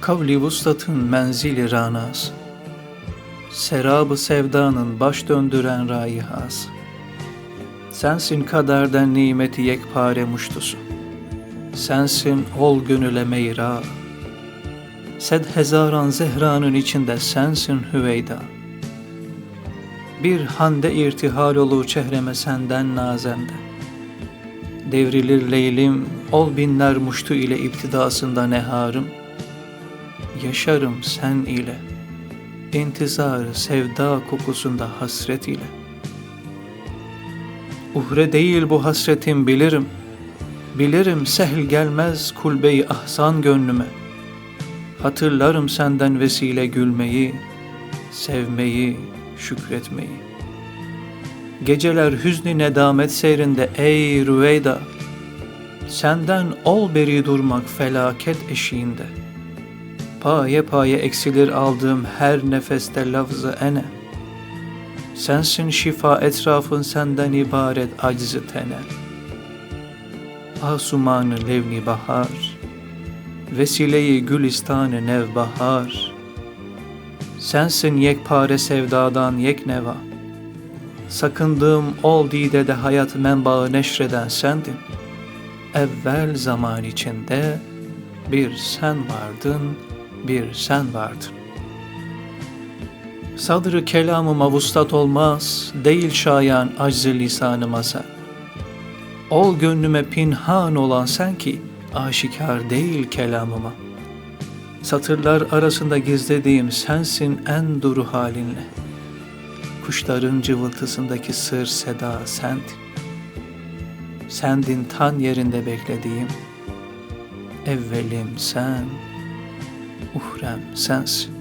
Kavli vuslatın menzili ranası Serabı sevdanın baş döndüren raihası Sensin kaderden nimeti yekpare muştusu Sensin ol gönüle meyra. Sed hezaran zehranın içinde sensin Hüveyda. Bir hande irtihal olur çehreme senden nazende. Devrilir leylim, ol binler muştu ile iptidasında neharım Yaşarım sen ile. İntizarı sevda kokusunda hasret ile. Uhre değil bu hasretim bilirim. Bilirim sehl gelmez kulbeyi ahsan gönlüme. Hatırlarım senden vesile gülmeyi Sevmeyi, şükretmeyi. Geceler hüzni nedamet seyrinde ey Rüveyda. Senden ol beri durmak felaket eşiğinde Paye paye eksilir aldığım her nefeste lafzı ene. Sensin şifa etrafın senden ibaret aczı tene. Asumanı levni bahar Vesileyi gülistanı nevbahar. Sensin yekpare sevdadan yekneva. Sakındığım ol didede hayat menbaı neşreden sendin. Evvel zaman içinde bir sen vardın, bir sen vardın. Sadrı kelamıma vuslat olmaz, değil şayan aczı lisanıma sen. Ol gönlüme pinhan olan sen ki, aşikar değil kelamıma. Satırlar arasında gizlediğim sensin en duru halinle. Kuşların cıvıltısındaki sır seda sendin. Sendin tan yerinde beklediğim, evvelim sen, uhrem sensin.